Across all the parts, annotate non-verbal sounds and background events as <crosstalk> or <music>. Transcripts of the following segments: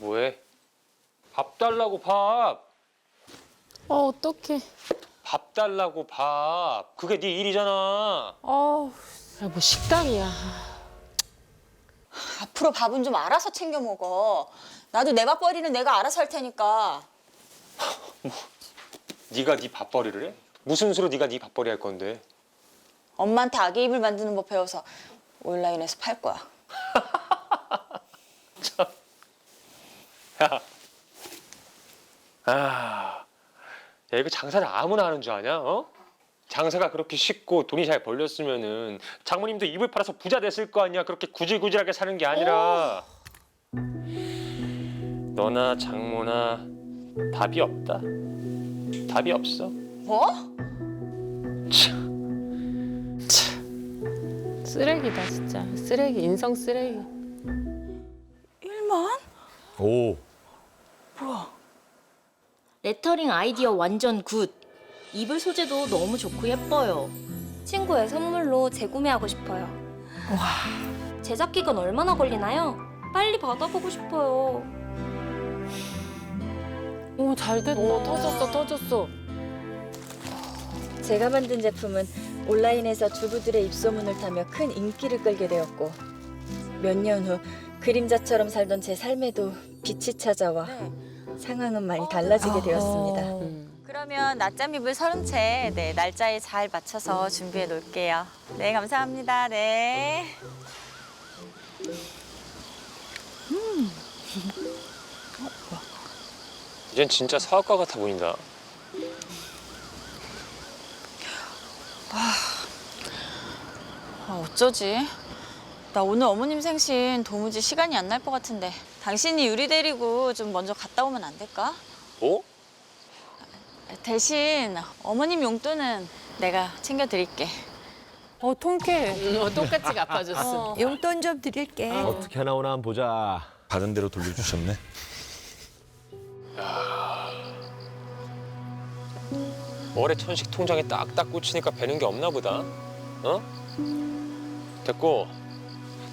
뭐해? 밥 달라고 밥. 어 어떡해. 밥 달라고 밥. 그게 네 일이잖아. 어, 야, 뭐 식당이야. 앞으로 밥은 좀 알아서 챙겨 먹어. 나도 내 밥벌이는 내가 알아서 할 테니까. <laughs> 네가 네 밥벌이를 해? 무슨 수로 네가 네 밥벌이 할 건데? 엄마한테 아기 입을 만드는 법 배워서 온라인에서 팔 거야. <laughs> 야. 아. 야, 이거 장사를 아무나 하는 줄 아냐? 어? 장사가 그렇게 쉽고 돈이 잘 벌렸으면은 장모님도 입을 팔아서 부자 됐을 거 아니야. 그렇게 구질구질하게 사는 게 아니라. 너나 장모나 답이 없다. 답이 없어. 뭐? 쓰레기다 진짜. 쓰레기 인성 쓰레기. 일만? 오. 레터링 아이디어 완전 굿. 이불 소재도 너무 좋고 예뻐요. 친구의 선물로 재구매하고 싶어요. 제작 기간 얼마나 걸리나요? 빨리 받아보고 싶어요. 오, 잘 됐다. 오, 터졌어, 터졌어. 제가 만든 제품은 온라인에서 주부들의 입소문을 타며 큰 인기를 끌게 되었고 몇 년 후 그림자처럼 살던 제 삶에도 빛이 찾아와 상황은 많이 달라지게 되었습니다. 음. 그러면 낮잠 입을 서른 채 네, 날짜에 잘 맞춰서 준비해 놓을게요. 네, 감사합니다. 네. 이젠 진짜 사업가 같아 보인다. 아, 어쩌지? 나 오늘 어머님 생신 도무지 시간이 안 날 것 같은데 당신이 유리 데리고 좀 먼저 갔다 오면 안 될까? 어? 대신 어머님 용돈은 내가 챙겨드릴게. 어, 통쾌해. 어, 똑같이 갚아줬어. 용돈 좀 드릴게. 어떻게 나오나 한번 보자. 받은 대로 돌려주셨네. 월에 천식 통장에 딱딱 꽂히니까 배는 게 없나 보다. 어? 됐고,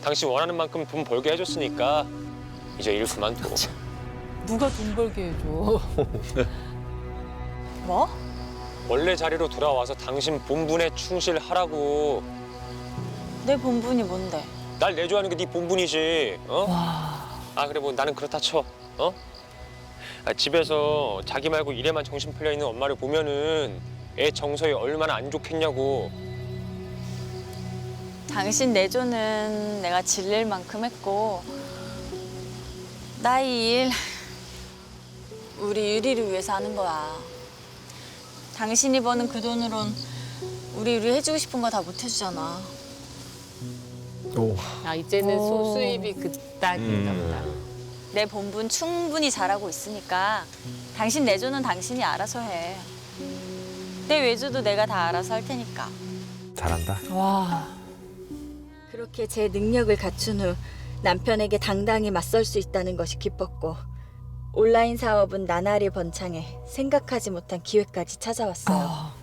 당신 원하는 만큼 돈 벌게 해줬으니까 이제 일 그만둬. 누가 돈 벌게 해줘. <laughs> 뭐? 원래 자리로 돌아와서 당신 본분에 충실하라고. 내 본분이 뭔데? 날 내조하는 게 네 본분이지. 어? 아 그래 뭐 나는 그렇다 쳐. 어? 아, 집에서 자기 말고 일에만 정신 풀려 있는 엄마를 보면은 애 정서에 얼마나 안 좋겠냐고. 당신 내조는 내가 질릴 만큼 했고 나 이 일 우리 유리를 위해서 하는 거야. 당신이 버는 그 돈으론 우리 유리 해주고 싶은 거 다 못 해주잖아. 오. 아, 이제는 소 수입이 그딱인가 보다. 내 본분 충분히 잘하고 있으니까 당신 내조는 당신이 알아서 해. 내 외조도 내가 다 알아서 할 테니까. 잘한다. 와. 그렇게 제 능력을 갖춘 후 남편에게 당당히 맞설 수 있다는 것이 기뻤고 온라인 사업은 나날이 번창해 생각하지 못한 기회까지 찾아왔어요.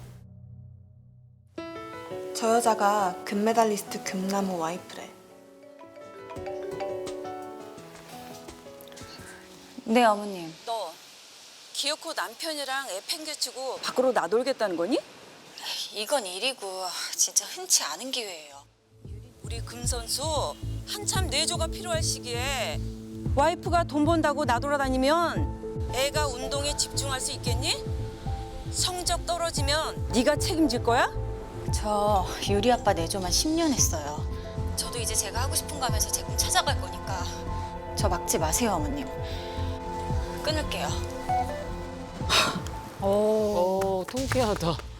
저 여자가 금메달리스트 금나무 와이프래. 네, 어머님. 너 기어코 남편이랑 애 팽개치고 밖으로 나돌겠다는 거니? 이건 일이고 진짜 흔치 않은 기회예요. 우리 금 선수 한참 내조가 필요할 시기에 와이프가 돈 번다고 나돌아다니면 애가 운동에 집중할 수 있겠니? 성적 떨어지면 네가 책임질 거야? 저 유리 아빠 내조만 10년 했어요. 저도 이제 제가 하고 싶은 거 하면서 제 꿈 찾아갈 거니까 저 막지 마세요, 어머님. 끊을게요. 오, 통쾌하다.